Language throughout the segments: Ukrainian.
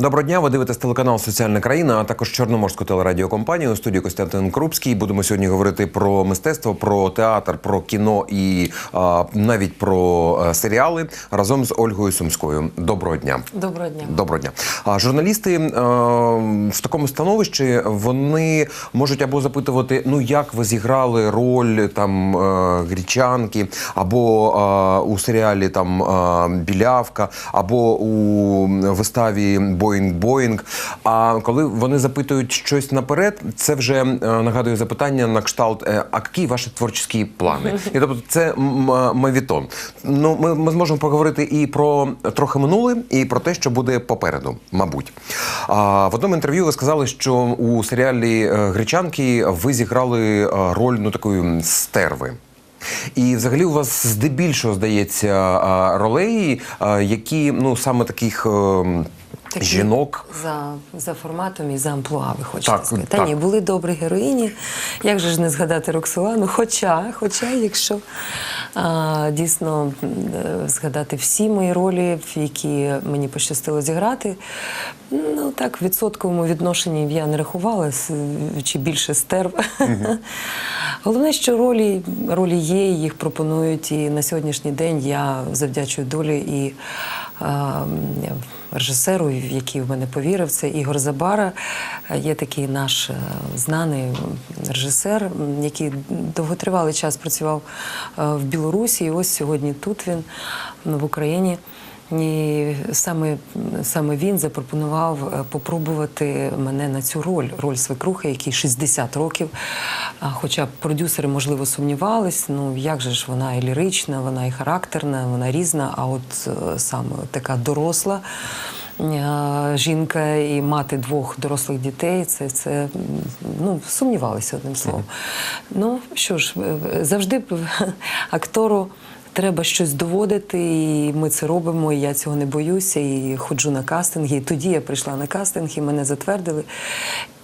Доброго дня, ви дивитесь телеканал Соціальна країна, а також Чорноморську телерадіокомпанію у студії Костянтин Крупський. Будемо сьогодні говорити про мистецтво, про театр, про кіно і а, навіть про е, серіали разом з Ольгою Сумською. Доброго дня. Доброго дня. Доброго дня. А журналісти е, в такому становищі вони можуть або запитувати: ну як ви зіграли роль там е, гречанки, або е, у серіалі там Білявка, або у виставі Боїнг Боїнг. А коли вони запитують щось наперед, це вже е, нагадує запитання на кшталт: е, а які ваші творчі плани? І тобто це мавітон. Ну, ми, ми зможемо поговорити і про трохи минуле, і про те, що буде попереду, мабуть. А, в одному інтерв'ю ви сказали, що у серіалі е, Гречанки ви зіграли роль ну такої стерви. І взагалі у вас здебільшого здається а, ролей, які ну саме таких. Такі Жінок за, за форматом і за амплуа, ви хочете Так, сказати. так. Та ні, були добрі героїні. Як же ж не згадати Роксолану? Хоча, хоча, якщо а, дійсно е, згадати всі мої ролі, які мені пощастило зіграти, ну так, в відсотковому відношенні я не рахувала чи більше стерв. Головне, що ролі, ролі є, їх пропонують, і на сьогоднішній день я завдячую долі і режисеру, який в мене повірив, це Ігор Забара. Є такий наш е, знаний режисер, який довготривалий час працював е, в Білорусі. І ось сьогодні тут він в Україні. І саме, саме він запропонував е, попробувати мене на цю роль, роль свекрухи, якій 60 років. Хоча продюсери, можливо, сумнівались, ну як же ж вона і лірична, вона і характерна, вона різна, а от е, саме така доросла. е, Жінка і мати двох дорослих дітей, це, це ну, сумнівалися одним словом. Ну що ж, завжди актору треба щось доводити, і ми це робимо. І я цього не боюся. І ходжу на кастинги. І тоді я прийшла на кастинг, і мене затвердили.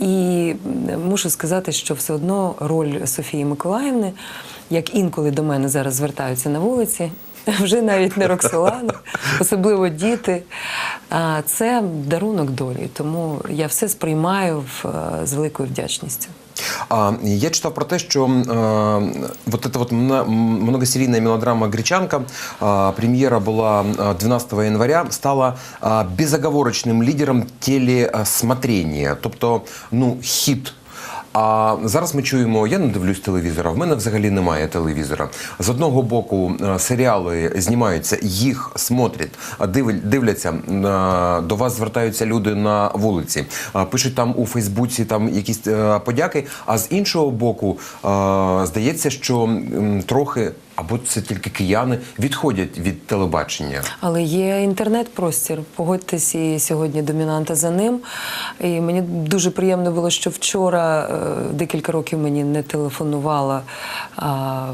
І мушу сказати, що все одно роль Софії Миколаївни, як інколи до мене зараз звертаються на вулиці. Вже навіть не Роксолана, особливо діти. Це дарунок долі, тому я все сприймаю е, з великою вдячністю. А, я читав про те, що э, вот эта вот мно- м- многосерийная мелодрама «Гречанка», а, премьера была а, 12 января, стала а, безоговорочним лідером телесмотрення, тобто ну, хіт. А зараз ми чуємо, я не дивлюсь телевізора, в мене взагалі немає телевізора. З одного боку, е, серіали знімаються, їх смотрять, дивляться, е, до вас звертаються люди на вулиці, пишуть там у Фейсбуці там якісь е, подяки. А з іншого боку, е, здається, що трохи або це тільки кияни відходять від телебачення. Але є інтернет-простір. Погодьтесь, і сьогодні домінанта за ним. І мені дуже приємно було, що вчора е, декілька років мені не телефонувала. А,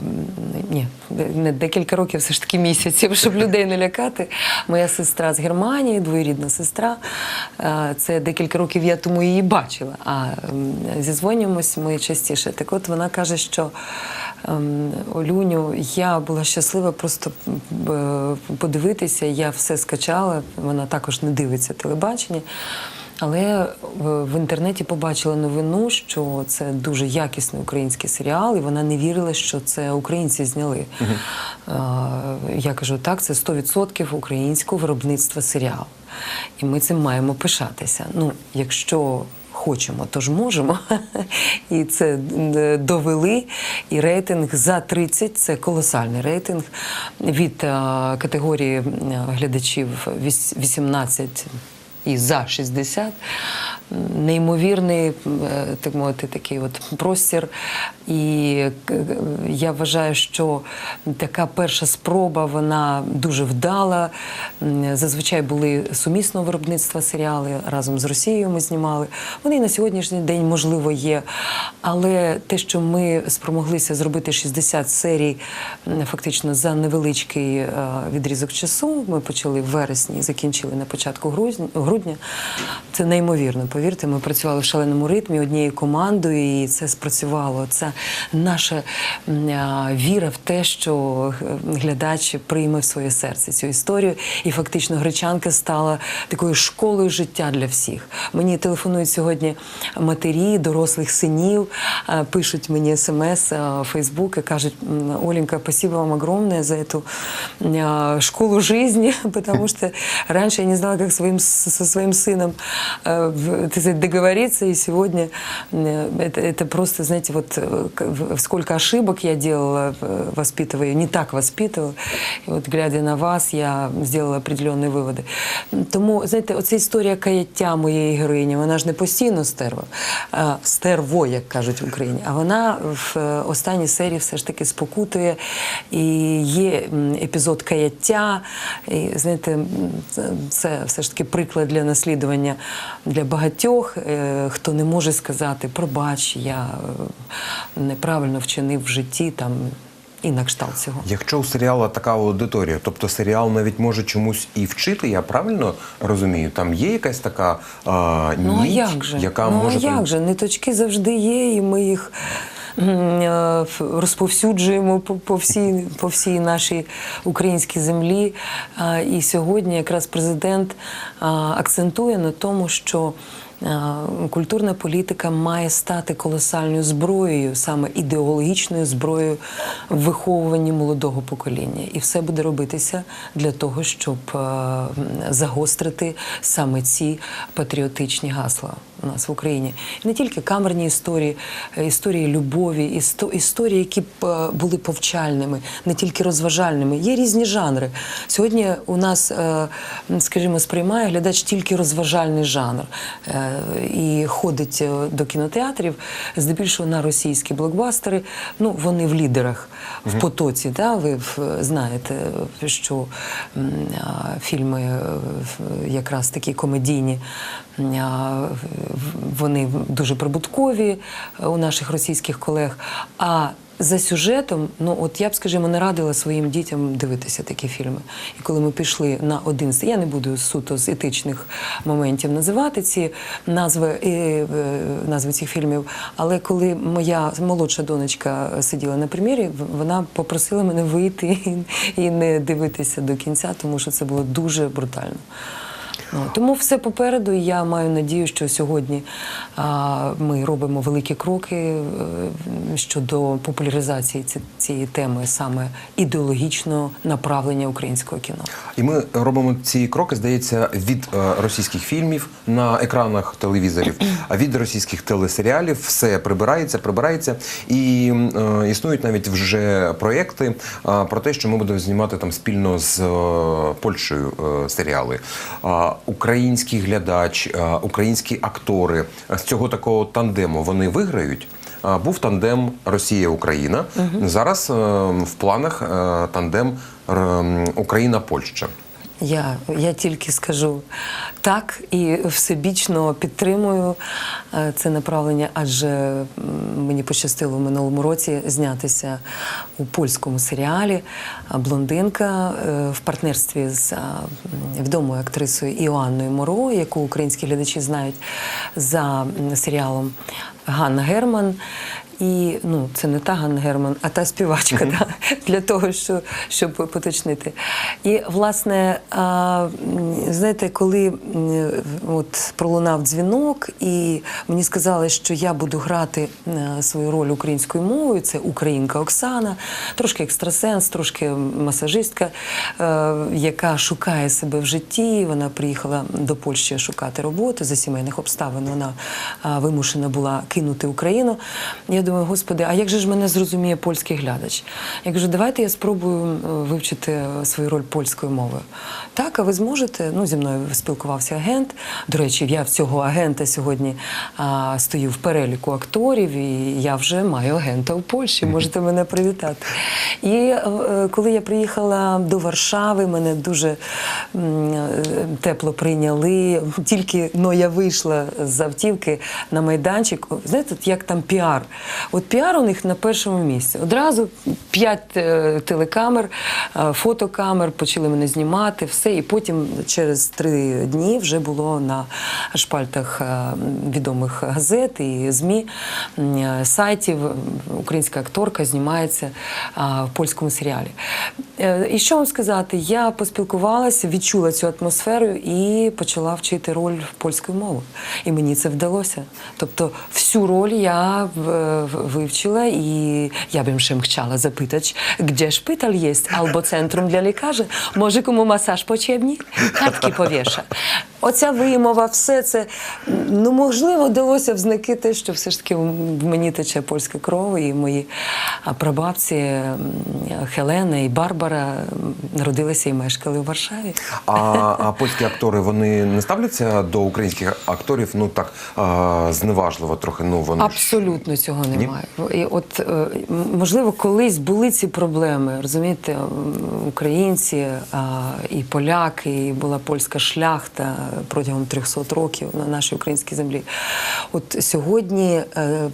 ні, не декілька років, все ж таки місяців, щоб людей не лякати. Моя сестра з Германії, двоюрідна сестра. Е, Це декілька років я тому її бачила. А зізвонюємось ми частіше. Так от вона каже, що. Ем, Олюню, я була щаслива просто подивитися. Я все скачала. Вона також не дивиться телебачення. Але в, інтернеті побачила новину, що це дуже якісний український серіал, і вона не вірила, що це українці зняли. Е, я кажу, так, це 100% українського виробництва серіал. І ми цим маємо пишатися. Ну, якщо хочемо, то ж можемо. І це е, довели. І рейтинг за 30 це колосальний рейтинг від е, категорії е, глядачів віс- 18 і за 60. Неймовірний, е, так мовити, такий от простір. І е, я вважаю, що така перша спроба вона дуже вдала. Зазвичай були сумісного виробництва серіали разом з Росією. Ми знімали. Вони і на сьогоднішній день можливо є. Але те, що ми спромоглися зробити 60 серій, фактично за невеличкий е, відрізок часу. Ми почали в вересні, закінчили на початку грудня. Грудня. Це неймовірно. повірте, ми працювали в шаленому ритмі однією командою, і це спрацювало. Це наша віра в те, що е, глядач прийме в своє серце цю історію. І фактично гречанка стала такою школою життя для всіх. Мені телефонують сьогодні матері, дорослих синів, е, пишуть мені смс, е, Фейсбук і кажуть: «М, Оленька, спасибо вам огромное за э, школу жизни, потому что раньше я не знала, как своим, с- со своим сыном э, в- так сказать, договориться, и сегодня э, это, это просто, знаете, вот э, к- в- сколько ошибок я делала, э, воспитывая, не так воспитывала, і от глядя на вас, я сделала определенні виводи. Тому, знаєте, оця історія каяття моєї героїні, вона ж не постійно стерва, а стерво, як кажуть в Україні, а вона в е, останній серії все ж таки спокутує. І є м, епізод каяття. І знаєте, м, це- це все ж таки приклад для наслідування для багатьох, е, хто не може сказати пробач, я е, неправильно вчинив в житті там і на кшталт цього. Якщо у серіалу така аудиторія, тобто серіал навіть може чомусь і вчити, я правильно розумію? Там є якась така а, Ну а ніч, як же? яка ну, може а як же? Ниточки завжди є, і ми їх розповсюджуємо по, по, всій, по всій нашій українській землі. І сьогодні якраз президент акцентує на тому, що. Культурна політика має стати колосальною зброєю, саме ідеологічною зброєю в виховуванні молодого покоління. І все буде робитися для того, щоб е, загострити саме ці патріотичні гасла у нас в Україні. І не тільки камерні історії, е, історії любові, істо- історії, які е, були повчальними, не тільки розважальними. Є різні жанри. Сьогодні у нас, е, скажімо, сприймає глядач тільки розважальний жанр і ходить до кінотеатрів здебільшого на російські блокбастери. Ну, вони в лідерах в потоці. Да? Ви знаєте, що фільми якраз такі комедійні. В- Вони дуже прибуткові е, у наших російських колег. А за сюжетом, ну от я б, скажімо, не радила своїм дітям дивитися такі фільми. І коли ми пішли на один я не буду суто з етичних моментів називати ці назви, е, е, назви цих фільмів. Але коли моя молодша донечка сиділа на прем'єрі, вона попросила мене вийти і не дивитися до кінця, тому що це було дуже брутально. Тому все попереду. Я маю надію, що сьогодні ми робимо великі кроки е, щодо популяризації цієї теми, саме ідеологічного направлення українського кіно. І ми робимо ці кроки, здається, від е, російських фільмів на екранах телевізорів, а від російських телесеріалів все прибирається, прибирається. І е, існують навіть вже проєкти е, про те, що ми будемо знімати там спільно з Польщею серіали. Український глядач, е, українські актори е, з цього такого тандему вони виграють. Був тандем Росія-Україна. Зараз е, в планах е, тандем е, Україна-Польща. Я, я тільки скажу так і всебічно підтримую е, це направлення, адже мені пощастило в минулому році знятися у польському серіалі Блондинка е, в партнерстві з відомою актрисою Іоанною Моро, яку українські глядачі знають за серіалом Ганна Герман. І ну, це не та Ганна Герман, а та співачка, да, для того, що, щоб поточнити. І, власне, а, знаєте, коли от пролунав дзвінок, і мені сказали, що я буду грати е, свою роль українською мовою, це українка Оксана, трошки екстрасенс, трошки масажистка, е, яка шукає себе в житті. Вона приїхала до Польщі шукати роботу за сімейних обставин. Вона вимушена була кинути Україну. Я думаю, господи, а як же ж мене зрозуміє польський глядач? Я кажу, давайте я спробую вивчити е, свою роль польською мовою. Так, а ви зможете? Ну, зі мною спілкувався агент. До речі, я в цього агента сьогодні а, стою в переліку акторів, і я вже маю агента у Польщі. Можете мене привітати. І е, коли я приїхала до Варшави, мене дуже м, е, тепло прийняли. Тільки но я вийшла з автівки на майданчик. Знаєте, як там піар. От піар у них на першому місці. Одразу п'ять е, телекамер, е, фотокамер почали мене знімати, все. І потім через три дні вже було на шпальтах е, відомих газет і ЗМІ, сайтів. Українська акторка знімається в польському серіалі. І що вам сказати? Я поспілкувалася, відчула цю атмосферу і почала вчити роль польської мови. І мені це вдалося. Тобто, всю роль я вивчила, і я б ще chciała запитати, де шпиталь є, або центром для лікаря, може кому масаж потрібні? Картки повіша. Оця вимова, все це ну можливо вдалося в знаки те, що все ж таки в мені тече польська кров, і мої прабабці Хелена і Барбара народилися і мешкали в Варшаві. А, а польські актори вони не ставляться до українських акторів ну так а, зневажливо трохи. Ну вони ж- Абсолютно цього немає. І от е, можливо, колись були ці проблеми, розумієте, українці а, і поляки, і була польська шляхта протягом 300 років на нашій українській землі. От сьогодні е,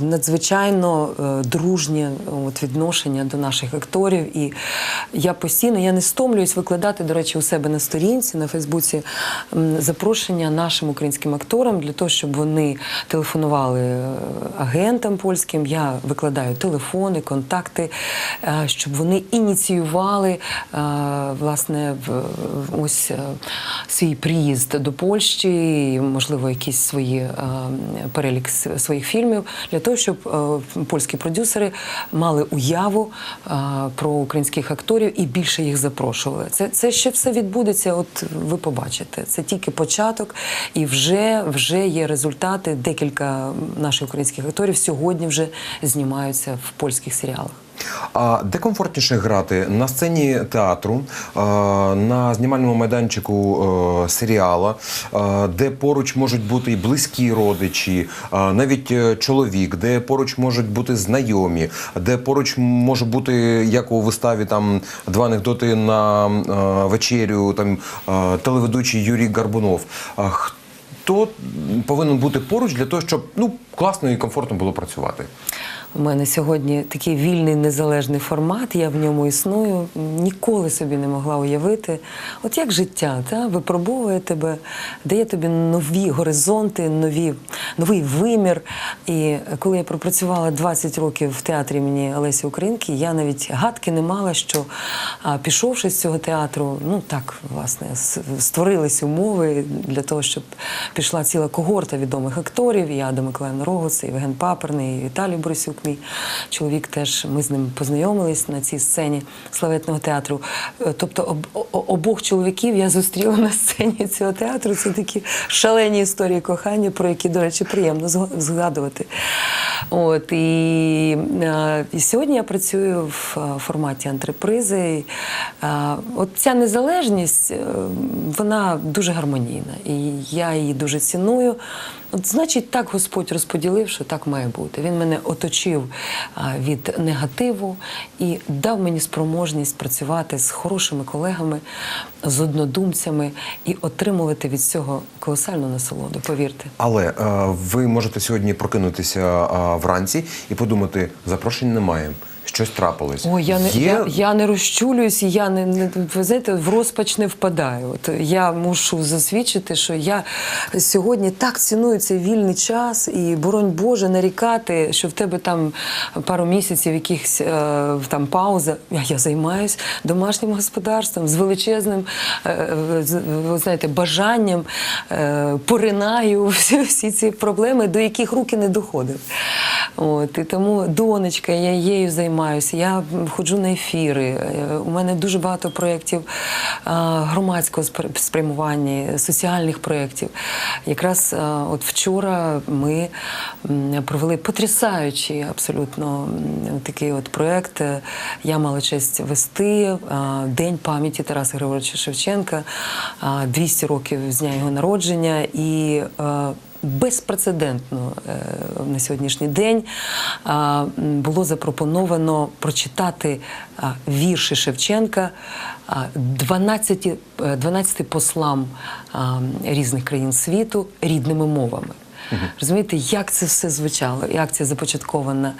надзвичайно е, дружнє от, відношення до наших акторів. І я постійно я не стомлююсь викладати, до речі, у себе на сторінці на Фейсбуці запрошення нашим українським акторам для того, щоб вони телефонували е, польським. Я викладаю телефони, контакти, е, щоб вони ініціювали е, власне ось е, свій приїзд до Польщі, можливо, якісь свої перелік своїх фільмів для того, щоб польські продюсери мали уяву про українських акторів і більше їх запрошували. Це, це ще все відбудеться. От ви побачите. Це тільки початок, і вже, вже є результати. Декілька наших українських акторів сьогодні вже знімаються в польських серіалах. А де комфортніше грати на сцені театру, на знімальному майданчику е, серіала, де поруч можуть бути і близькі родичі, навіть е, чоловік, де поруч можуть бути знайомі, де поруч може бути як у виставі там два анекдоти на е, вечерю, там телеведучий Юрій Гарбунов. Хто повинен бути поруч для того, щоб ну класно і комфортно було працювати? У мене сьогодні такий вільний незалежний формат, я в ньому існую. Ніколи собі не могла уявити. От як життя та, випробовує тебе, дає тобі нові горизонти, нові, новий вимір. І коли я пропрацювала 20 років в театрі імені Олесі Українки, я навіть гадки не мала, що пішовши з цього театру, ну так, власне, створились умови для того, щоб пішла ціла когорта відомих акторів, і Ада Миколаївна Рогоц, і Євген Паперний, і Віталій Борисюк, мій чоловік теж ми з ним познайомились на цій сцені славетного театру. Е, Тобто об, обох чоловіків я зустріла на сцені цього театру. Це такі шалені історії кохання, про які, до речі, приємно згадувати. От і, е, і сьогодні я працюю в е, форматі антрепризи. От ця незалежність, вона дуже гармонійна, і я її дуже ціную. От, значить, так Господь розподілив, що так має бути. Він мене оточив від негативу і дав мені спроможність працювати з хорошими колегами, з однодумцями і отримувати від цього колосальну насолоду. Повірте. Але е, ви можете сьогодні прокинутися е, вранці і подумати, запрошень немає, щось трапилось. Ой, я не Є... я, я не розчулююсь, я не, не ви знаєте, в розпач не впадаю. От я мушу засвідчити, що я сьогодні так ціную цей вільний час, і боронь Боже, нарікати, що в тебе там пару місяців якихось е, там пауза. Я, я займаюсь домашнім господарством з величезним е, з- ви знаєте, бажанням е, поринаю всі, всі ці проблеми, до яких руки не доходив. От, і тому донечка, я її займаюся. Я ходжу на ефіри. Е, У мене дуже багато проєктів громадського спрямування, соціальних проєктів. Якраз от вчора ми провели потрясаючий абсолютно такий от проєкт. Е, Я мала честь вести День пам'яті Тараса Григоровича Шевченка, 200 років з дня його народження. І е, безпрецедентно е, на сьогоднішній день було запропоновано прочитати вірші Шевченка а, 12, е, 12 послам різних країн світу рідними мовами. Розумієте, як це все звучало? І акція започаткована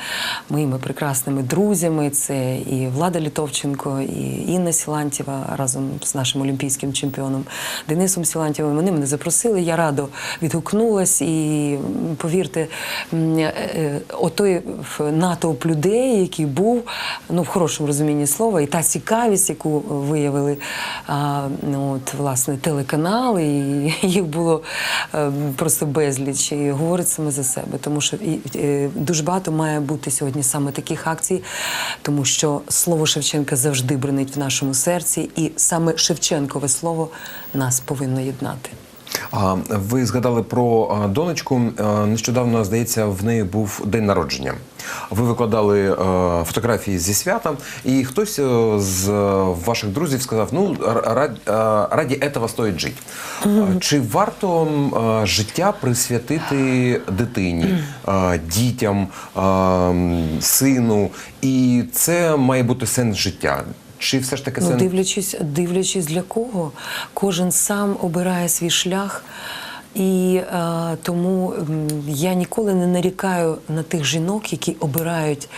моїми прекрасними друзями. Це і Влада Літовченко, і Інна Сілантєва разом з нашим олімпійським чемпіоном Денисом Сілантєвим. Вони мене запросили. Я радо відгукнулась і повірте, е, е, отой натовп людей, який був, ну в хорошому розумінні слова, і та цікавість, яку виявили ну, от, власне телеканали, і їх було е, просто безліч. І говорить саме за себе, тому що і, е, дуже багато має бути сьогодні саме таких акцій, тому що слово Шевченка завжди бренить в нашому серці, і саме Шевченкове слово нас повинно єднати. А, ви згадали про донечку. Нещодавно, здається, в неї був день народження. Ви викладали е, фотографії зі свята, і хтось е, з е, ваших друзів сказав: ну раді, е, стоїть жити. Чи варто життя присвятити дитині, дітям, сину? І це має бути сенс життя. Чи все ж таки Ну, дивлячись, дивлячись для кого, кожен сам обирає свій шлях. І е, тому я ніколи не нарікаю на тих жінок, які обирають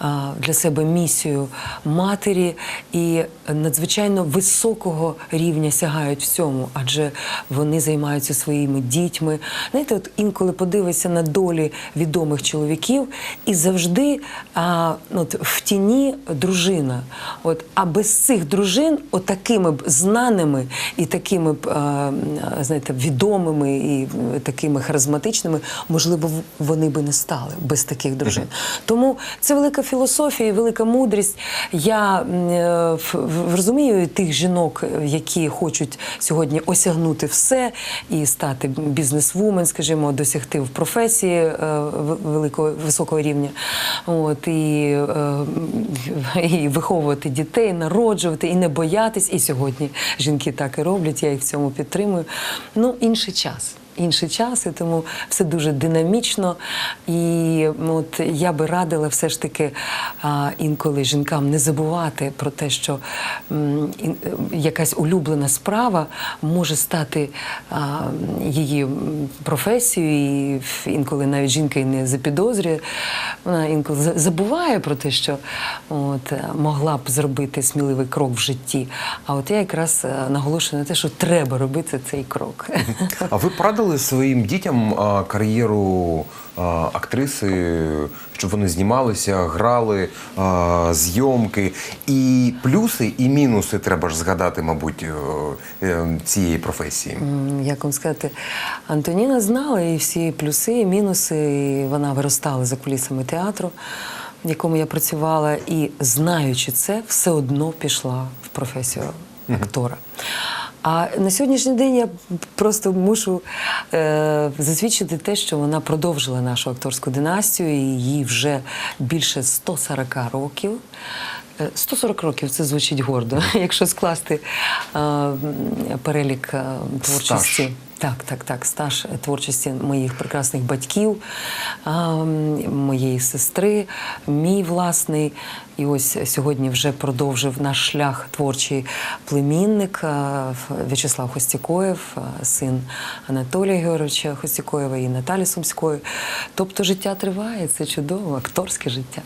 е, для себе місію матері і надзвичайно високого рівня сягають в цьому, адже вони займаються своїми дітьми. Знаєте, от інколи подивишся на долі відомих чоловіків, і завжди ну, от, в тіні дружина. От, а без цих дружин, отакими б знаними і такими б а, знаєте, відомими і такими харизматичними, можливо, вони би не стали без таких дружин. Тому це велика філософія, велика мудрість. Я е, розумію тих жінок, е, які хочуть сьогодні осягнути все і стати бізнес-вумен, скажімо, досягти в професії е, великого високого рівня. От і, і виховувати дітей, народжувати, і не боятись. І сьогодні жінки так і роблять. Я їх в цьому підтримую. Ну, інший час. Інший час, і тому все дуже динамічно. І от я би радила все ж таки інколи жінкам не забувати про те, що е, якась улюблена справа може стати її професією, і інколи навіть жінка і не запідозрює. Вона інколи забуває про те, що от, е, могла б зробити сміливий крок в житті. А от я якраз е, наголошую на те, що треба робити цей крок. А ви порадили своїм дітям а, кар'єру а, актриси, щоб вони знімалися, грали, а, зйомки. І плюси, і мінуси треба ж згадати, мабуть, е, е, цієї професії. Як вам сказати, Антоніна знала і всі плюси, і мінуси. І вона виростала за кулісами театру, в якому я працювала, і знаючи це, все одно пішла в професію актора. А на сьогоднішній день я просто мушу е, засвідчити те, що вона продовжила нашу акторську династію, і їй вже більше 140 років. Е, 140 років це звучить гордо, якщо скласти е, перелік е, творчості. Стаж. Так, так, так. Стаж творчості моїх прекрасних батьків, моєї сестри, мій власний. І ось сьогодні вже продовжив наш шлях творчий племінник В'ячеслав Хостікоєв, син Анатолія Георгійовича Хостікоєва і Наталі Сумської. Тобто життя триває, це чудово, акторське життя.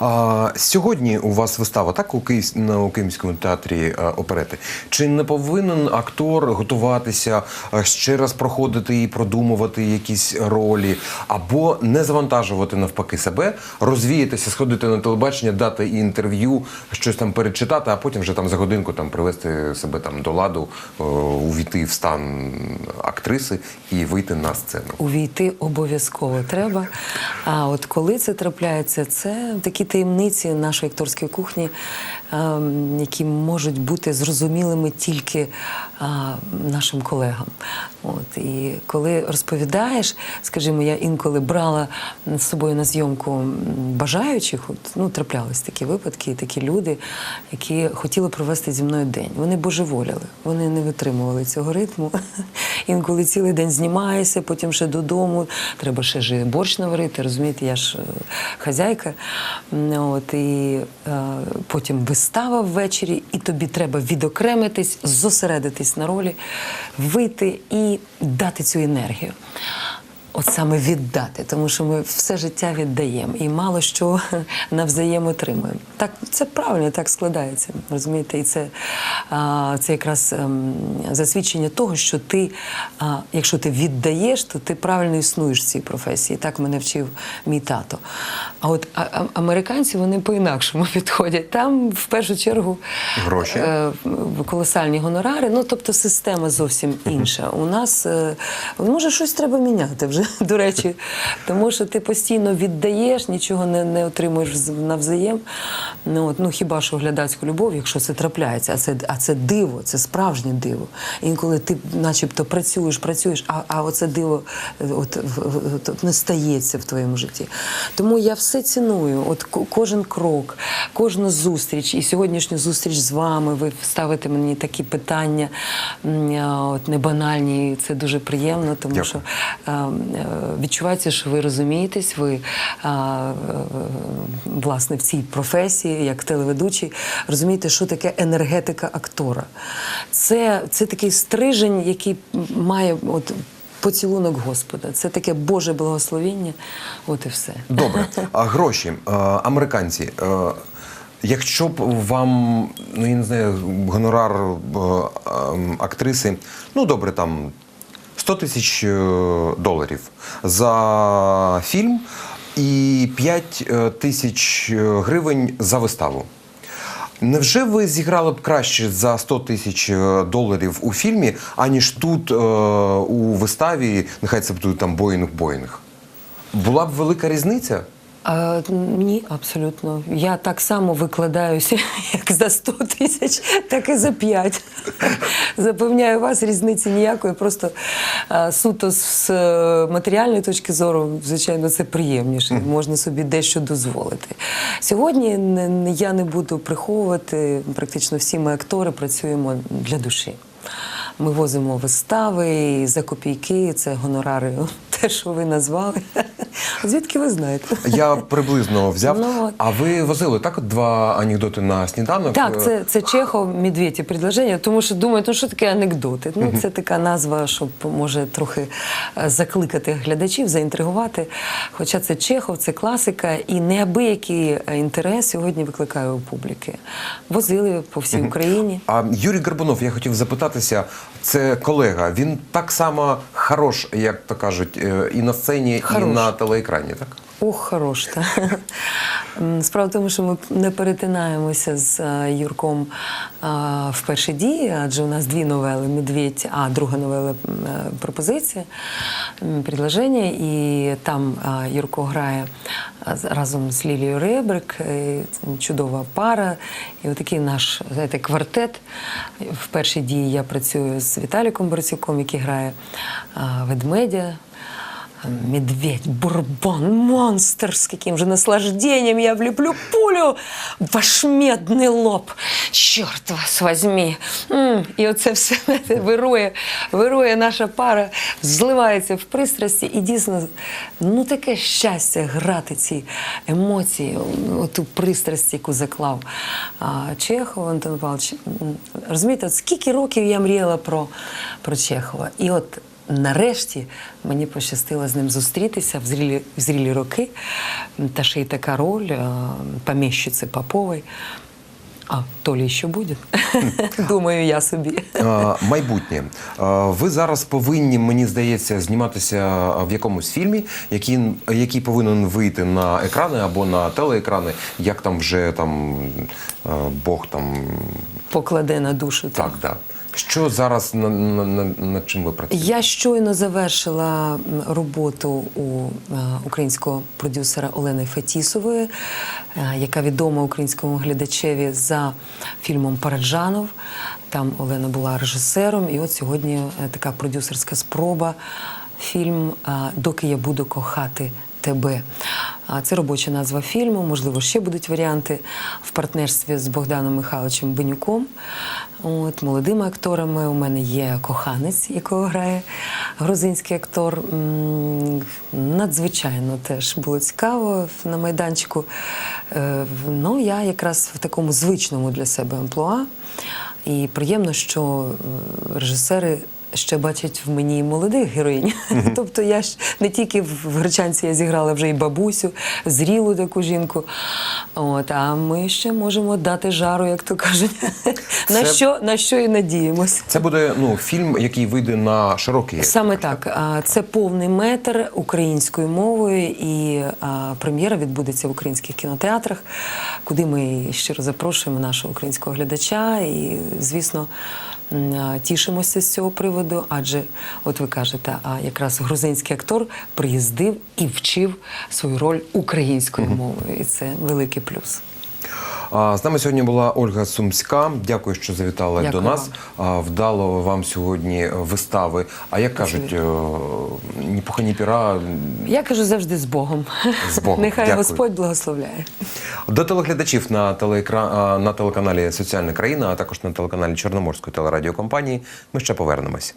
А, сьогодні у вас вистава так у Київ, на Київському театрі а, оперети. Чи не повинен актор готуватися а, ще раз проходити і продумувати якісь ролі, або не завантажувати навпаки себе, розвіятися, сходити на телебачення, дати інтерв'ю, щось там перечитати, а потім вже там за годинку там привести себе там до ладу, е, увійти в стан актриси і вийти на сцену. Увійти обов'язково треба. А от коли це трапляється, це такі таємниці нашої акторської кухні, ем, які можуть бути зрозумілими тільки нашим колегам. От і коли розповідаєш, скажімо, я інколи брала з собою на зйомку бажаючих, от, ну траплялись такі випадки, такі люди, які хотіли провести зі мною день. Вони божеволіли, вони не витримували цього ритму. Інколи цілий день знімаєшся, потім ще додому. Треба ще ж борщ наварити. Розумієте, я ж е, хазяйка. От і е, потім вистава ввечері, і тобі треба відокремитись, зосередитись на ролі, вийти і дати цю енергію. От саме віддати, тому що ми все життя віддаємо і мало що навзаєм отримуємо. Так це правильно, так складається. Розумієте, і це, це якраз ем, засвідчення того, що ти, якщо ти віддаєш, то ти правильно існуєш в цій професії. Так мене вчив мій тато. А от американці вони по-інакшому підходять. Там в першу чергу Гроші. е, колосальні гонорари. Ну тобто система зовсім інша. У нас е, може щось треба міняти вже до речі, тому що ти постійно віддаєш, нічого не, не отримуєш вз- навзаєм. Ну от ну хіба що глядацьку любов, якщо це трапляється, а це а це диво, це справжнє диво. Інколи ти, начебто, працюєш, працюєш, а, а оце диво е, от, от, не стається в твоєму житті. Тому я все ціную. От кожен крок, кожну зустріч, і сьогоднішню зустріч з вами. Ви ставите мені такі питання, м, от не банальні. і Це дуже приємно, тому Дякую. що е, е, відчувається, що ви розумієтесь, ви е, власне в цій професії, як телеведучий, розумієте, що таке енергетика актора. Це, це такий стрижень, який має от. Поцілунок Господа, це таке Боже благословіння. От і все. Добре. А гроші, е, американці. е, Якщо б вам, ну я не знаю, гонорар е, ем, актриси, ну добре, там 100 тисяч е, доларів за фільм і 5 е, тисяч е, гривень за виставу. Невже ви зіграли б краще за 100 тисяч доларів у фільмі, аніж тут у виставі, нехай це буде там Боїнг-Боїнг? Була б велика різниця? А, ні, абсолютно. Я так само викладаюся, як за 100 тисяч, так і за 5. Запевняю вас, різниці ніякої. Просто а, суто з е, матеріальної точки зору, звичайно, це приємніше. Можна собі дещо дозволити. Сьогодні не- не- я не буду приховувати. Практично всі ми актори працюємо для душі. Ми возимо вистави і за копійки, це гонорари, те, що ви назвали. Звідки ви знаєте? Я приблизно взяв. Ну, а ви возили так от два анекдоти на сніданок? Так, це, це Чехов «Медведь і предложення, тому що думають, ну що таке анекдоти? Ну, це така назва, щоб може трохи е, закликати глядачів, заінтригувати. Хоча це Чехов, це класика, і неабиякий е, інтерес сьогодні викликає у публіки. Возили по всій Україні. А Юрій Горбунов, я хотів запитатися, це колега. Він так само хорош, як то кажуть, е, і на сцені, і на телеекрані, так? Ох, хорош. Та. Справа в тому, що ми не перетинаємося з е, Юрком е, в першій дії, адже у нас дві новели Медведь, а друга новела е, пропозиція, предложення. І там Юрко грає разом з Лілією Ребрик, чудова пара. І отакий наш знаєте, квартет. В першій дії я працюю з Віталіком Борцюком, який грає ведмедя. Медведь, бурбон, монстр, с каким же наслаждением я влеплю пулю в ваш медний лоб. Чорт вас возьми. І оце все вирує, вирує наша пара, зливається в пристрасті. І дійсно, ну таке щастя грати ці емоції, оту пристрасть, яку заклав Чехов Антон Павлович. Розумієте, от скільки років я мріяла про, про Чехова. І от Нарешті мені пощастило з ним зустрітися в зрілі, в зрілі роки. Та ще й така роль е, поміщиці Попової. А то ли ще буде. Думаю, я собі. Майбутнє. Ви зараз повинні, мені здається, зніматися в якомусь фільмі, який, який повинен вийти на екрани або на телеекрани, як там вже там е, Бог там. Покладе на душу. Так, так. Що зараз на, на, на, над чим ви працюєте? Я щойно завершила роботу у е, українського продюсера Олени Фетісової, е, яка відома українському глядачеві за фільмом Параджанов. Там Олена була режисером, і от сьогодні е, така продюсерська спроба. Фільм Доки я буду кохати тебе. Це робоча назва фільму. Можливо, ще будуть варіанти в партнерстві з Богданом Михайловичем Бенюком. От, молодими акторами. У мене є коханець, якого грає грузинський актор. Надзвичайно теж було цікаво на майданчику. Е, Ну, я якраз в такому звичному для себе амплуа. І приємно, що е, режисери ще бачать в мені молодих героїнь. тобто я ж не тільки в Гречанці я зіграла вже і бабусю, зрілу таку жінку. От, а ми ще можемо дати жару, як то кажуть. на, що, на що і надіємось. Це буде ну фільм, який вийде на широкий. Саме так. Це повний метр українською мовою, і прем'єра відбудеться в українських кінотеатрах, куди ми щиро запрошуємо нашого українського глядача. І, звісно, тішимося з цього приводу, адже, от ви кажете, а якраз грузинський актор приїздив і вчив свою роль українською мовою, і це великий плюс. З нами сьогодні була Ольга Сумська. Дякую, що завітала Дякую до нас. Вдало вам сьогодні вистави. А як кажуть, е, ні пуха, ні піра. Я кажу завжди з Богом. З Богом. Нехай Дякую. Господь благословляє. До телеглядачів на, телеекра... на телеканалі Соціальна країна, а також на телеканалі Чорноморської телерадіокомпанії. Ми ще повернемось.